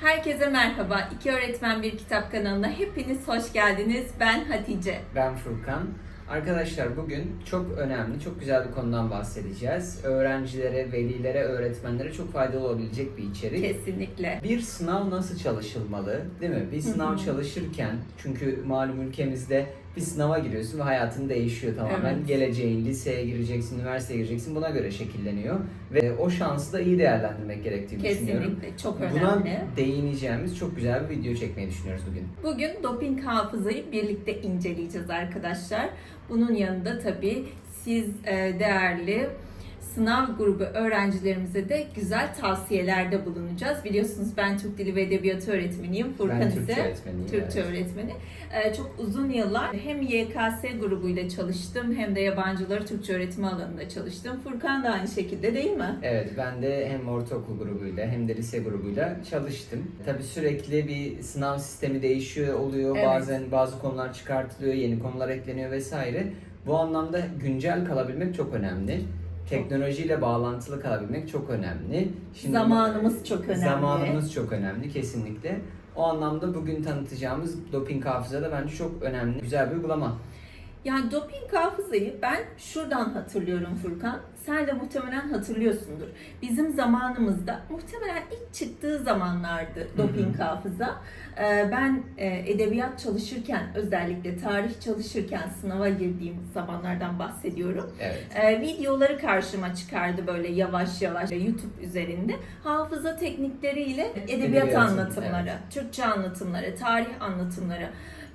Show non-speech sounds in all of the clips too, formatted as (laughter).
Herkese merhaba. İki Öğretmen Bir Kitap kanalına hepiniz hoş geldiniz. Ben Hatice. Ben Furkan. Arkadaşlar bugün çok önemli, çok güzel bir konudan bahsedeceğiz. Öğrencilere, velilere, öğretmenlere çok faydalı olabilecek bir içerik. Kesinlikle. Bir sınav nasıl çalışılmalı, değil mi? Bir sınav çalışırken, çünkü malum ülkemizde bir sınava giriyorsun ve hayatın değişiyor tamamen. Evet. Geleceğin, liseye gireceksin, üniversiteye gireceksin, buna göre şekilleniyor. Ve o şansı da iyi değerlendirmek gerektiğini düşünüyorum. Kesinlikle. Çok Buna önemli. değineceğimiz çok güzel bir video çekmeyi düşünüyoruz bugün. Bugün doping hafızayı birlikte inceleyeceğiz arkadaşlar. Bunun yanında tabii siz e, değerli sınav grubu öğrencilerimize de güzel tavsiyelerde bulunacağız. Biliyorsunuz ben Türk Dili ve Edebiyatı öğretmeniyim. Furkan ben ise Türkçe öğretmeniyim. Türkçe evet. öğretmeni. Ee, çok uzun yıllar hem YKS grubuyla çalıştım hem de yabancıları Türkçe öğretimi alanında çalıştım. Furkan da aynı şekilde değil mi? Evet ben de hem ortaokul grubuyla hem de lise grubuyla çalıştım. Tabii sürekli bir sınav sistemi değişiyor oluyor. Evet. Bazen bazı konular çıkartılıyor, yeni konular ekleniyor vesaire. Bu anlamda güncel kalabilmek çok önemli. Teknolojiyle bağlantılı kalabilmek çok önemli. Zamanımız çok önemli. Zamanımız çok önemli kesinlikle. O anlamda bugün tanıtacağımız doping hafıza da bence çok önemli. Güzel bir uygulama. Yani doping hafızayı ben şuradan hatırlıyorum Furkan. Sen de muhtemelen hatırlıyorsundur. Bizim zamanımızda muhtemelen ilk çıktığı zamanlardı doping hafıza. Ee, Ben e, edebiyat çalışırken özellikle tarih çalışırken sınava girdiğim zamanlardan bahsediyorum. Evet. Ee, videoları karşıma çıkardı böyle yavaş yavaş YouTube üzerinde. Hafıza teknikleriyle edebiyat Edebiyatın, anlatımları, Türkçe anlatımları, tarih anlatımları.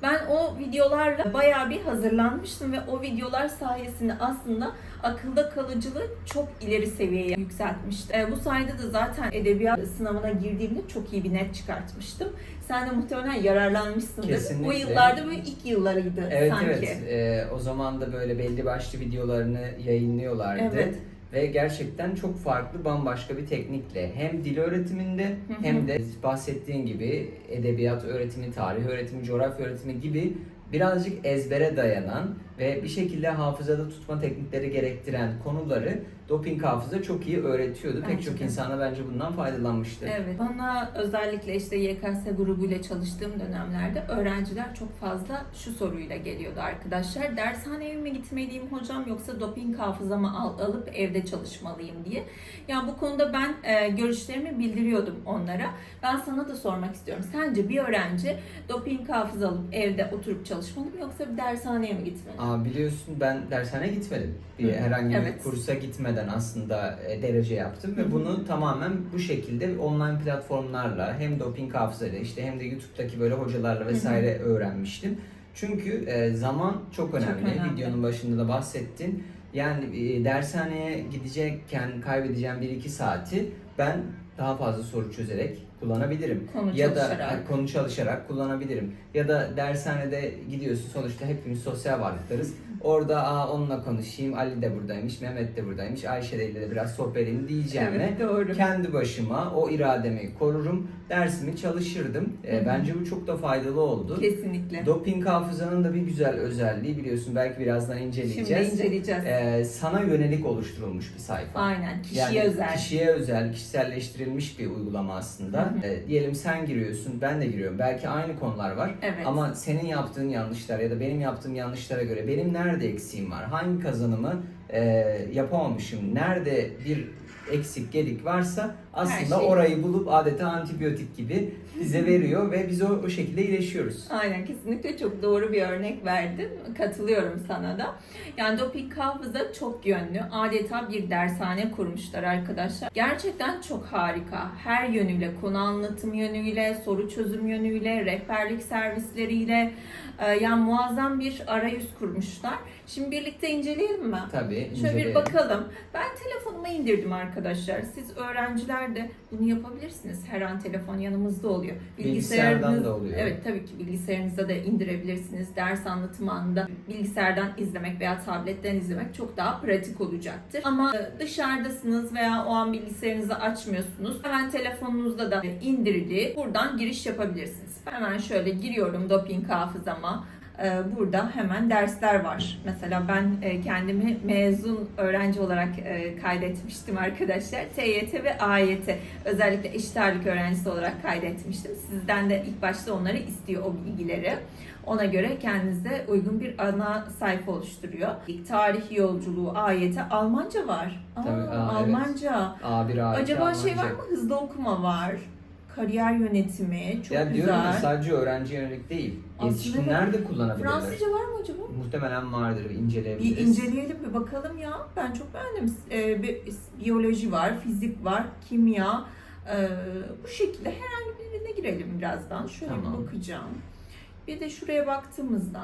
Ben o videolarla bayağı bir hazırlanmıştım ve o videolar sayesinde aslında akılda kalıcılığı çok ileri seviyeye yükseltmişti. Ee, bu sayede de zaten edebiyat sınavına girdiğimde çok iyi bir net çıkartmıştım. Sen de muhtemelen yararlanmışsındır. Kesinlikle. O yıllarda böyle ilk yıllarıydı Evet sanki. evet. Ee, o zaman da böyle belli başlı videolarını yayınlıyorlardı. Evet. Ve gerçekten çok farklı bambaşka bir teknikle. Hem dil öğretiminde hem de bahsettiğin gibi edebiyat öğretimi, tarih öğretimi, coğrafya öğretimi gibi birazcık ezbere dayanan ve bir şekilde hafızada tutma teknikleri gerektiren konuları doping hafıza çok iyi öğretiyordu. Pek Bence çok de. insana bence bundan faydalanmıştı. Evet. Bana özellikle işte YKS grubuyla çalıştığım dönemlerde öğrenciler çok fazla şu soruyla geliyordu arkadaşlar. Dershaneye mi gitmeliyim hocam yoksa doping hafızamı al, alıp evde çalışmalıyım diye. Yani bu konuda ben e, görüşlerimi bildiriyordum onlara. Ben sana da sormak istiyorum. Sence bir öğrenci doping hafıza alıp evde oturup çalışmalı mı yoksa bir dershaneye mi gitmeli? Aa, biliyorsun ben dershaneye gitmedim. Bir Hı herhangi evet. bir kursa gitmeden aslında e, derece yaptım ve hı. bunu tamamen bu şekilde online platformlarla hem doping hafızayla işte hem de YouTube'daki böyle hocalarla vesaire öğrenmiştim. Çünkü e, zaman çok önemli. önemli. Videonun başında da bahsettin. Yani e, dershaneye gidecekken kaybedeceğim 1-2 saati ben daha fazla soru çözerek kullanabilirim. Konu ya da çalışarak. ha, konu çalışarak kullanabilirim. Ya da dershanede gidiyorsun sonuçta hepimiz sosyal varlıklarız. Orada Aa, onunla konuşayım, Ali de buradaymış, Mehmet de buradaymış, Ayşe de de biraz sohbet edeyim diyeceğime Evet, doğru. kendi başıma o irademi korurum, dersimi çalışırdım. E, bence bu çok da faydalı oldu. Kesinlikle. Doping hafızanın da bir güzel özelliği biliyorsun belki birazdan Şimdi inceleyeceğiz. inceleyeceğiz. E, sana yönelik oluşturulmuş bir sayfa. Aynen. Kişiye Yani özel. Kişiye özel, kişiselleştirilmiş bir uygulama aslında. Hı hı. E, diyelim sen giriyorsun, ben de giriyorum. Belki aynı konular var. Evet. Ama senin yaptığın yanlışlar ya da benim yaptığım yanlışlara göre benim nerede eksiğim var? Hangi kazanımı e, yapamamışım? Nerede bir eksik gedik varsa aslında şey. orayı bulup adeta antibiyotik gibi bize veriyor ve biz o, o şekilde iyileşiyoruz. Aynen kesinlikle çok doğru bir örnek verdin. Katılıyorum sana da. Yani doping hafıza çok yönlü. Adeta bir dershane kurmuşlar arkadaşlar. Gerçekten çok harika. Her yönüyle, konu anlatım yönüyle, soru çözüm yönüyle, rehberlik servisleriyle e, yani muazzam bir arayüz kurmuşlar. Şimdi birlikte inceleyelim mi? Tabii. Şöyle bir inceleyelim. bakalım. Ben telefonuma indirdim arkadaşlar. Siz öğrenciler de bunu yapabilirsiniz. Her an telefon yanımızda oluyor. Bilgisayardan da oluyor. Evet tabii ki bilgisayarınızda da indirebilirsiniz. Ders anlatımı anında bilgisayardan izlemek veya tabletten izlemek çok daha pratik olacaktır. Ama e, dışarıdasınız veya o an bilgisayarınızı açmıyorsunuz. Hemen telefonunuzda da indirili buradan giriş yapabilirsiniz. Hemen şöyle giriyorum doping hafızama. E, burada hemen dersler var. Mesela ben e, kendimi mezun öğrenci olarak e, kaydetmiştim arkadaşlar. TYT ve AYT özellikle eşit ağırlık öğrencisi olarak kaydetmiştim. Sizden de ilk başta onları istiyor o bilgileri. Ona göre kendinize uygun bir ana sayfa oluşturuyor. İlk tarih yolculuğu, AYT, Almanca var. Aa, Tabii, aa, evet. Almanca. A1 A2 Acaba şey var Almanca. mı? Hızlı okuma var. Kariyer yönetimi çok ya diyorum ya güzel. sadece öğrenci yönelik değil. Yetişkinler de kullanabilirler. Fransızca var mı acaba? Muhtemelen vardır. Bir inceleyebiliriz. inceleyelim bir bakalım ya. Ben çok beğendim. Ee, bir, biyoloji var, fizik var, kimya. Ee, bu şekilde herhangi birine girelim birazdan. Şöyle bir Tamam. bakacağım. Bir de şuraya baktığımızda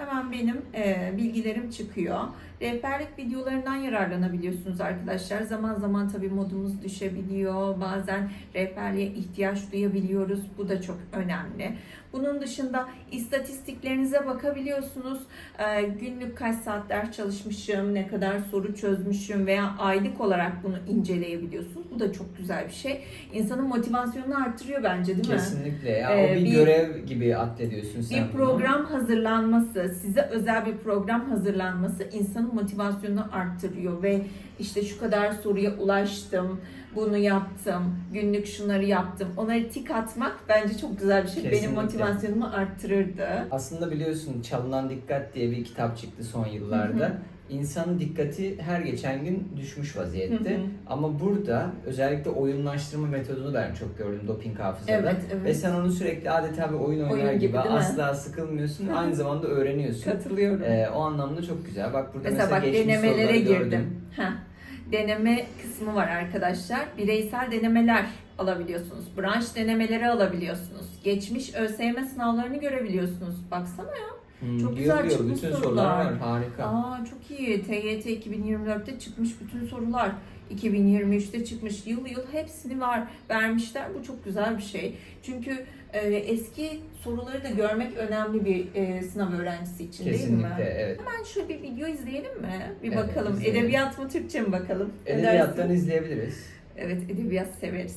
hemen benim e, bilgilerim çıkıyor. Rehberlik videolarından yararlanabiliyorsunuz arkadaşlar. Zaman zaman tabii modumuz düşebiliyor. Bazen rehberliğe ihtiyaç duyabiliyoruz. Bu da çok önemli. Bunun dışında istatistiklerinize bakabiliyorsunuz. Ee, günlük kaç saat ders çalışmışım, ne kadar soru çözmüşüm veya aylık olarak bunu inceleyebiliyorsunuz. Bu da çok güzel bir şey. İnsanın motivasyonunu artırıyor bence değil mi? Kesinlikle. Ya, Ee, o bir, bir- görev gibi addediyorsun sen Bir bunu. program hazırlanması, size özel bir program hazırlanması insanın motivasyonunu arttırıyor ve işte şu kadar soruya ulaştım, bunu yaptım, günlük şunları yaptım. Onları tik atmak bence çok güzel bir şey. Benim Kesinlikle. motivasyonumu arttırırdı. Aslında biliyorsun Çalınan Dikkat diye bir kitap çıktı son yıllarda. Hı hı. İnsanın dikkati her geçen gün düşmüş vaziyette. Hı hı. Ama burada özellikle oyunlaştırma metodunu ben çok gördüm doping hafızada. Evet, evet. Ve sen onu sürekli adeta bir oyun oynar Oyun gibi, gibi, değil mi? asla sıkılmıyorsun. Aynı zamanda öğreniyorsun. Katılıyorum. Ee, o anlamda çok güzel. Bak burada mesela, Mesela bak denemelere girdim. gördüm. Heh. Deneme kısmı var arkadaşlar. Bireysel denemeler alabiliyorsunuz. Branş denemeleri alabiliyorsunuz. Geçmiş ÖSYM sınavlarını görebiliyorsunuz. Baksana ya. Hmm, Çok güzel diyor. çıkmış Bütün sorular. sorular var. Harika. Aa çok iyi. TYT 2024'te çıkmış bütün sorular. 2023'te çıkmış. Yıl yıl hepsini var vermişler. Bu çok güzel bir şey. Çünkü e, eski soruları da görmek önemli bir e, sınav öğrencisi için değil mi? Kesinlikle evet. Hemen şöyle bir video izleyelim mi? Bir Evet, bakalım. izleyelim. Edebiyat mı Türkçe mi bakalım? Edebiyattan izleyebiliriz. Evet edebiyat severiz.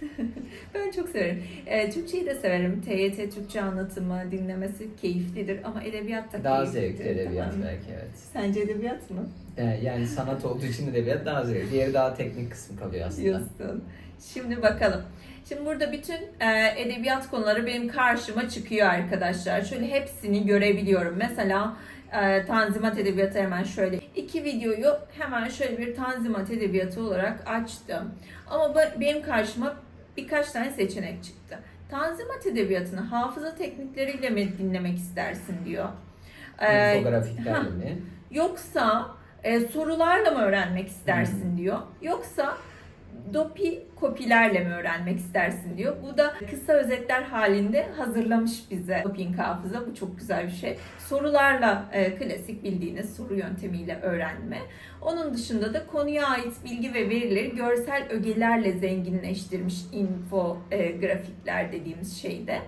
(laughs) ben çok severim. E, Türkçeyi de severim. TYT Türkçe anlatımı, dinlemesi keyiflidir ama edebiyat da Daha keyiflidir. zevkli edebiyat Tamam. belki evet. Sence edebiyat mı? Yani, yani sanat olduğu için edebiyat daha zevkli. Diğeri daha teknik kısmı kalıyor aslında. Diyorsun. Şimdi bakalım. Şimdi burada bütün e, edebiyat konuları benim karşıma çıkıyor arkadaşlar. Şöyle hepsini görebiliyorum. Mesela e, Tanzimat Edebiyatı hemen şöyle. iki videoyu hemen şöyle bir Tanzimat Edebiyatı olarak açtım. Ama benim karşıma birkaç tane seçenek çıktı. Tanzimat Edebiyatı'nı hafıza teknikleriyle mi dinlemek istersin diyor. E, İnfografiklerle mi? Yoksa e, sorularla mı öğrenmek istersin diyor. Yoksa dopi kopilerle mi öğrenmek istersin diyor. Bu da kısa özetler halinde hazırlamış bize doping hafıza. Bu çok güzel bir şey. Sorularla e, klasik bildiğiniz soru yöntemiyle öğrenme. Onun dışında da konuya ait bilgi ve verileri görsel ögelerle zenginleştirmiş info e, grafikler dediğimiz şeyde.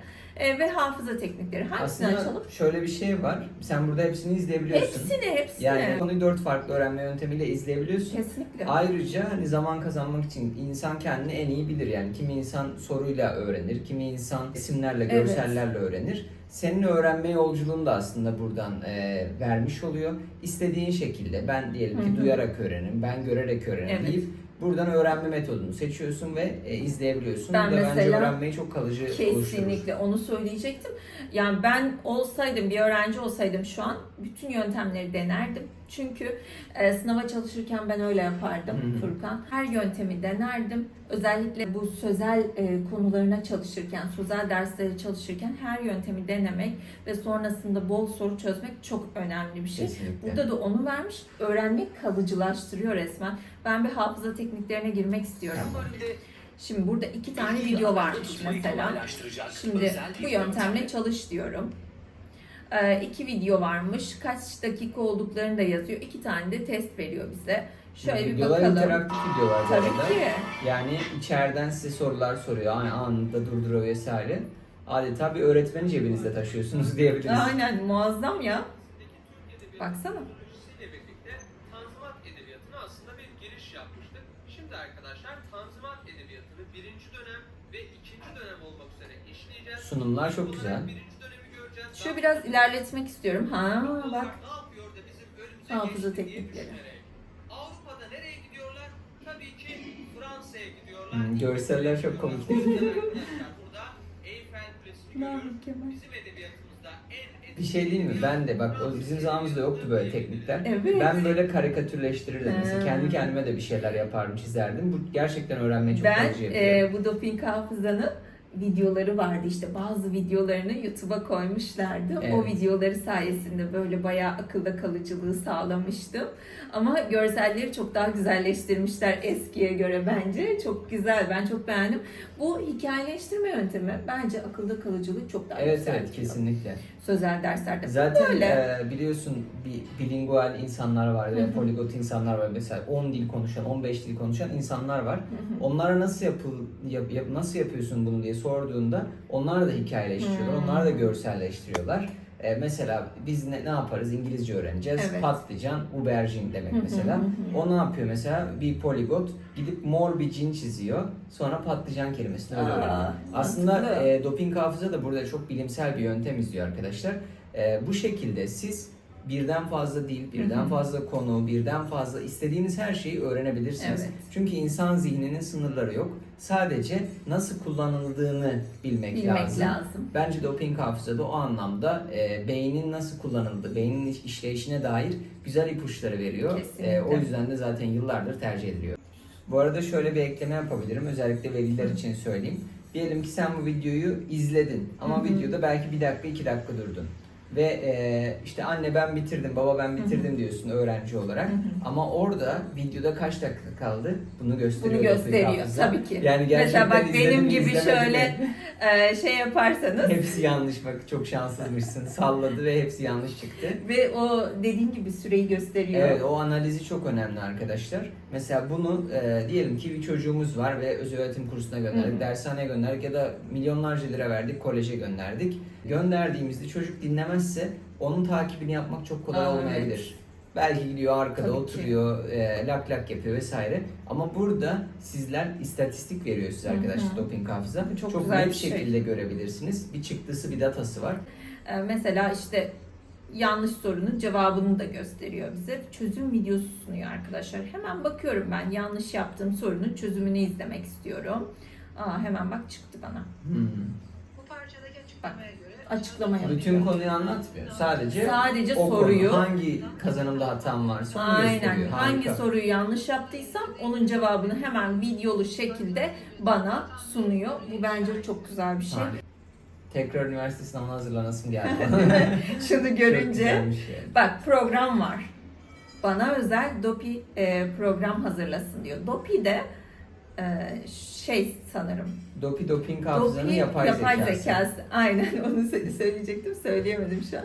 E, ve hafıza teknikleri. Hangisini Aslında açalım? şöyle bir şey var. Sen burada hepsini izleyebiliyorsun. Hepsini, hepsini. Yani konuyu dört farklı öğrenme yöntemiyle izleyebiliyorsun. Kesinlikle. Ayrıca hani zaman kazanmak için insan kendini en iyi bilir yani. Kimi insan soruyla öğrenir, kimi insan isimlerle, Evet. görsellerle öğrenir. Senin öğrenme yolculuğunu da aslında buradan e, vermiş oluyor. İstediğin şekilde ben diyelim ki Hı hı. duyarak öğrenirim, ben görerek öğrenirim Evet. deyip buradan öğrenme metodunu seçiyorsun ve e, izleyebiliyorsun. Ben Bu da bence öğrenmeyi çok kalıcı oluşturur. Kesinlikle onu söyleyecektim. Yani ben olsaydım, bir öğrenci olsaydım şu an bütün yöntemleri denerdim. Çünkü e, sınava çalışırken ben öyle yapardım Hı hı. Furkan. Her yöntemi denerdim. Özellikle bu sözel e, konularına çalışırken, sözel derslere çalışırken her yöntemi denemek ve sonrasında bol soru çözmek çok önemli bir şey. Kesinlikle. Burada da onu vermiş. Öğrenmek kalıcılaştırıyor resmen. Ben bir hafıza tekniklerine girmek istiyorum. Şimdi burada iki tane video varmış mesela. Şimdi bu yöntemle çalış diyorum. Ee, iki video varmış. Kaç dakika olduklarını da yazıyor. İki tane de test veriyor bize. Şöyle bir Videolar bakalım. interaktif videolar Tabii ki. Yani içeriden size sorular soruyor. Yani anında durduruyor vesaire. Adeta bir öğretmeni cebinizde taşıyorsunuz (laughs) diyebiliriz. Aynen muazzam ya. Baksana. ile birlikte Tanzimat Edebiyatı'na aslında bir giriş yapmıştık. Şimdi arkadaşlar Tanzimat Edebiyatı'nı birinci dönem ve ikinci dönem olmak üzere işleyeceğiz. Sunumlar çok güzel. Şu biraz ilerletmek istiyorum. Ha bak. Ne yapıyor da bizim önümüze Hafıza teknikleri. Avrupa'da nereye gidiyorlar? Tabii ki Fransa'ya gidiyorlar. Hmm, görseller çok komik. (laughs) Bir şey değil mi? Ben de bak o bizim zamanımızda yoktu böyle teknikler. Evet. Ben böyle karikatürleştirirdim. Mesela kendi kendime de bir şeyler yapardım, çizerdim. Bu gerçekten öğrenmeyi çok Ben tercih ediyorum. e, bu doping hafızanın videoları vardı işte bazı videolarını YouTube'a koymuşlardı. O Evet. videoları sayesinde böyle bayağı akılda kalıcılığı sağlamıştım. Ama görselleri çok daha güzelleştirmişler eskiye göre bence. Çok güzel. Ben çok beğendim. Bu hikayeleştirme yöntemi bence akılda kalıcılığı çok daha Evet evet kesinlikle. Sözel derslerde Zaten böyle. e, biliyorsun bir bilingual insanlar var ve poligot insanlar var. Mesela 10 dil konuşan, 15 dil konuşan insanlar var. Onlara nasıl yapıl yap, yap- nasıl yapıyorsun bunu diye sorduğunda onlar da hikayeleştiriyorlar. Hmm. Onlar da görselleştiriyorlar. E, mesela biz ne, ne yaparız? İngilizce öğreneceğiz. Evet. Patlıcan, aubergine demek hı mesela. hı hı. O ne yapıyor mesela? Bir poligot gidip mor bir cin çiziyor. Sonra patlıcan kelimesini öyle öğreniyor. Aslında e, doping hafıza da burada çok bilimsel bir yöntem izliyor arkadaşlar. E, bu şekilde siz birden fazla dil, birden fazla konu, birden fazla istediğiniz her şeyi öğrenebilirsiniz. Evet. Çünkü insan zihninin sınırları yok. Sadece nasıl kullanıldığını bilmek, bilmek lazım. lazım. Bence doping hafızada o anlamda e, beynin nasıl kullanıldığı, beynin iş- işleyişine dair güzel ipuçları veriyor. Kesinlikle. E, o yüzden de zaten yıllardır tercih ediliyor. Bu arada şöyle bir ekleme yapabilirim. Özellikle veliler için söyleyeyim. Diyelim ki sen bu videoyu izledin ama Hı hı. videoda belki bir dakika iki dakika durdun. Ve e, işte anne ben bitirdim, baba ben bitirdim diyorsun öğrenci olarak. Ama orada videoda kaç dakika kaldı bunu gösteriyor. Bunu gösteriyor hafıza. tabii ki. Yani gerçekten Mesela bak benim gibi şöyle e, şey yaparsanız Hepsi yanlış bak çok şanssızmışsın. Salladı ve hepsi yanlış çıktı. ve o dediğin gibi süreyi gösteriyor. Evet o analizi çok önemli arkadaşlar. Mesela bunu e, diyelim ki bir çocuğumuz var ve özel öğretim kursuna gönderdik, Hı hı. dershaneye gönderdik ya da milyonlarca lira verdik, koleje gönderdik. Gönderdiğimizde çocuk dinlemezse onun takibini yapmak çok kolay Aa, olmayabilir. Belki gidiyor arkada Tabii ki. oturuyor, e, lak lak yapıyor vesaire. Ama burada sizler istatistik veriyor size Hı hı. arkadaşlar doping hafıza. Çok çok güzel net bir şey. şekilde görebilirsiniz. Bir çıktısı bir datası var. E, mesela işte yanlış sorunun cevabını da gösteriyor bize. Çözüm videosu sunuyor arkadaşlar. Hemen bakıyorum ben yanlış yaptığım sorunun çözümünü izlemek istiyorum. Aa, hemen bak çıktı bana. Hmm. Bu parçadaki açıklamaya göre Açıklama yapıyor. Bütün konuyu anlatmıyor. Sadece Sadece o soruyu konu hangi kazanımda hatam varsa onu Aynen. gösteriyor. Hangi Harika. soruyu yanlış yaptıysam onun cevabını hemen videolu şekilde bana sunuyor. Bu bence çok güzel bir şey. Harika. Tekrar üniversite sınavına hazırlanasım geldi. (laughs) Şunu görünce yani. bak program var. Bana özel DOPI e, program hazırlasın diyor. DOPI de e, şey sanırım. Dopi doping hafızanın DOPI yapay, zekası. Aynen (laughs) onu sö- söyleyecektim. Söyleyemedim şu an.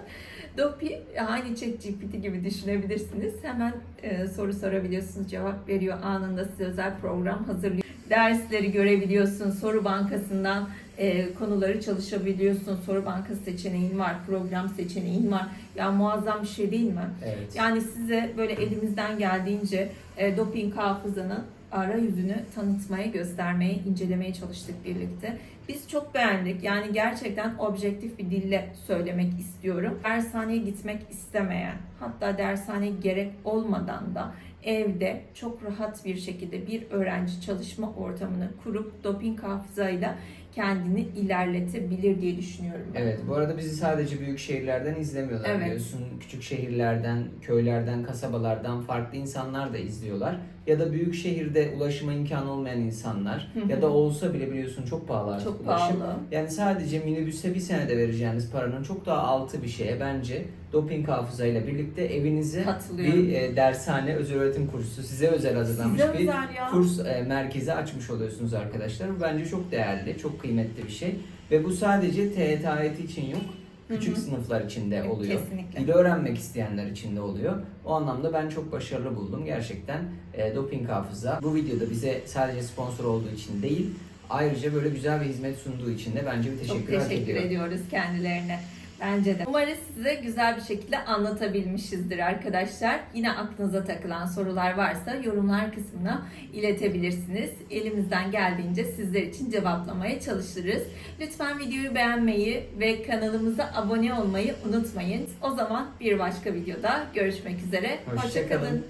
DOPI aynı ChatGPT gibi düşünebilirsiniz. Hemen e, soru sorabiliyorsunuz, cevap veriyor. Anında size özel program hazırlıyor. Dersleri görebiliyorsun. Soru bankasından e, konuları çalışabiliyorsun. Soru bankası seçeneğin var, program seçeneğin var. Ya muazzam bir şey değil mi? Evet. Yani size böyle elimizden geldiğince e, doping hafızanın arayüzünü tanıtmaya, göstermeye, incelemeye çalıştık birlikte. Biz çok beğendik. Yani gerçekten objektif bir dille söylemek istiyorum. Dershaneye gitmek istemeyen, hatta dershaneye gerek olmadan da evde çok rahat bir şekilde bir öğrenci çalışma ortamını kurup doping hafızayla kendini ilerletebilir diye düşünüyorum ben. Evet, bu arada bizi sadece büyük şehirlerden izlemiyorlar Evet. biliyorsun. Küçük şehirlerden, köylerden, kasabalardan farklı insanlar da izliyorlar. Ya da büyük şehirde ulaşıma imkanı olmayan insanlar Hı hı. ya da olsa bile biliyorsun çok pahalı artık Çok ulaşım. pahalı. Yani sadece minibüse bir senede vereceğiniz paranın çok daha altı bir şeye bence doping hafızayla birlikte evinize bir e, dershane, özel öğretim kursu, size özel hazırlanmış Size bir özel kurs e, merkezi açmış oluyorsunuz arkadaşlar. Bence çok değerli, çok kıymetli bir şey. Ve bu sadece TET için yok. Küçük Hı hı. sınıflar için de oluyor. Kesinlikle. Dili öğrenmek isteyenler için de oluyor. O anlamda ben çok başarılı buldum. Gerçekten e, doping hafıza bu videoda bize sadece sponsor olduğu için değil, ayrıca böyle güzel bir hizmet sunduğu için de bence bir teşekkür, Çok teşekkür ediyor. ediyoruz kendilerine. Bence de. Umarız size güzel bir şekilde anlatabilmişizdir arkadaşlar. Yine aklınıza takılan sorular varsa yorumlar kısmına iletebilirsiniz. Elimizden geldiğince sizler için cevaplamaya çalışırız. Lütfen videoyu beğenmeyi ve kanalımıza abone olmayı unutmayın. O zaman bir başka videoda görüşmek üzere. Hoşça kalın. Hoşça kalın.